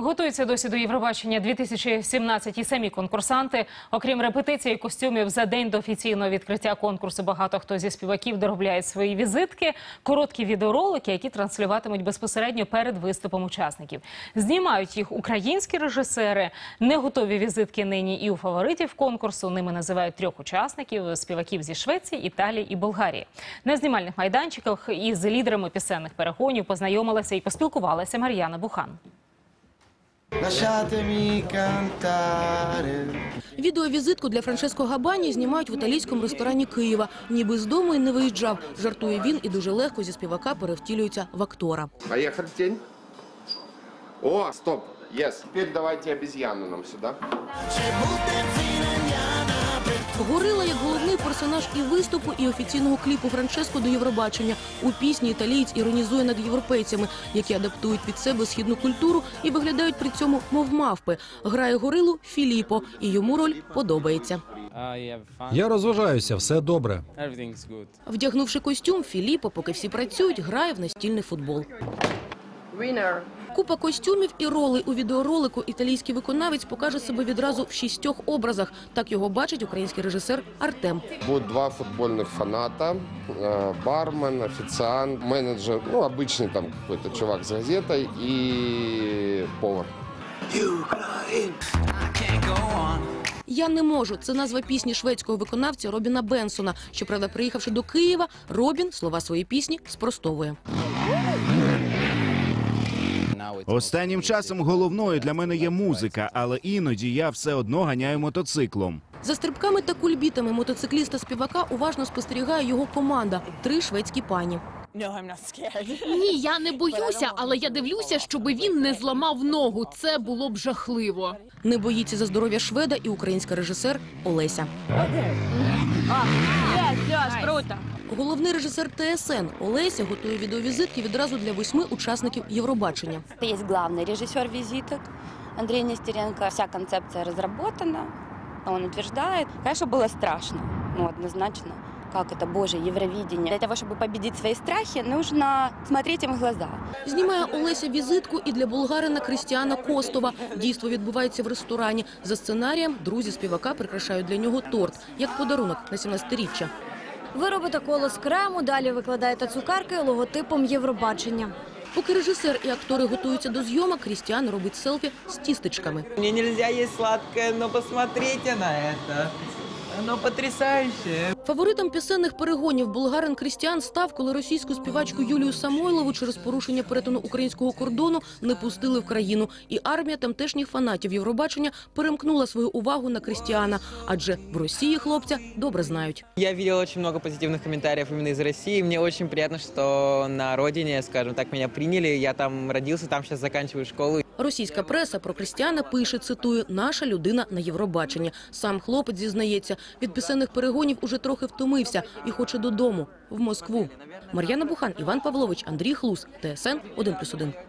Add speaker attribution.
Speaker 1: Готуються досі до Євробачення 2017 і самі конкурсанти. Окрім репетиції костюмів за день до офіційного відкриття конкурсу, багато хто зі співаків доробляє свої візитки, короткі відеоролики, які транслюватимуть безпосередньо перед виступом учасників. Знімають їх українські режисери. Не готові візитки нині і у фаворитів конкурсу. Ними називають трьох учасників співаків зі Швеції, Італії і Болгарії. На знімальних майданчиках із лідерами пісенних перегонів познайомилася і поспілкувалася Мар'яна Бухан.
Speaker 2: Відеовізитку для Франческо Габані знімають в італійському ресторані Києва. Ніби з дому і не виїжджав. Жартує він і дуже легко зі співака перевтілюється в актора.
Speaker 3: Поехали тень. О, стоп. Yes. Теперь давайте обезьяну нам сюда.
Speaker 2: Горила як головний персонаж і виступу, і офіційного кліпу Франческо до Євробачення. У пісні італієць іронізує над європейцями, які адаптують під себе східну культуру і виглядають при цьому мов мавпи. Грає горилу Філіппо, і йому роль подобається.
Speaker 4: Я розважаюся, все добре.
Speaker 2: Вдягнувши костюм, Філіппо, поки всі працюють, грає в настільний футбол. Купа костюмів і ролей у відеоролику італійський виконавець покаже себе відразу в шістьох образах. Так його бачить український режисер Артем.
Speaker 3: Будут два футбольных фаната, э, бармен, официант, менеджер, ну, обычный там какой-то чувак с газетой и повар.
Speaker 2: Я не можу. Це назва пісні шведського виконавця Робіна Бенсона. Щоправда, приїхавши до Києва, Робін слова своєї пісні спростовує.
Speaker 5: Останнім часом головною для мене є музика, але іноді я все одно ганяю мотоциклом.
Speaker 2: За стрибками та кульбітами мотоцикліста-співака уважно спостерігає його команда три шведські пані.
Speaker 6: Ні, я не боюся, але я дивлюся, щоби він не зламав ногу. Це було б жахливо.
Speaker 2: Не боїться за здоров'я шведа і українська режисер Олеся. Головний режисер ТСН Олеся готує відеовізитки відразу для восьми учасників Євробачення.
Speaker 7: Есть главный режиссер визиток Андрей Нестеренко. Вся концепция разработана, он утверждает. Конечно, было страшно, ну, однозначно Как это, боже, Евровидение. Для того, чтобы победить свои страхи, нужно смотреть им в глаза.
Speaker 2: Знімає Олеся візитку і для болгарина Крістіана Костова. Дійство відбувається в ресторані. За сценарієм друзі співака прикрашають для нього торт як подарунок на 17-річчя.
Speaker 8: Ви робите коло з крему, далі викладаєте цукерки логотипом Євробачення.
Speaker 2: Поки режисер і актори готуються до зйомок, Крістіан робить селфі з тістечками.
Speaker 9: Мне нельзя есть сладкое, но посмотрите на это. Оно потрясающее.
Speaker 2: Фаворитом пісенних перегонів болгарин Крістіан став, коли російську співачку Юлію Самойлову через порушення перетину українського кордону не пустили в країну. І армія тамтешніх фанатів Євробачення перемкнула свою увагу на Крістіана, адже в Росії хлопця добре знають.
Speaker 9: Я видел очень много позитивных комментариев именно из России. Мне очень приятно, что на родине, скажем так, меня приняли. Я там родился, там сейчас заканчиваю школу.
Speaker 2: Російська преса про Крістіана пише, цитую, «Наша людина на Євробаченні». Сам хлопець зізнається, від пісенних перегонів уже трохи втомився і хоче додому, в Москву. Мар'яна Бухан, Іван Павлович, Андрій Хлус, ТСН 1+,1.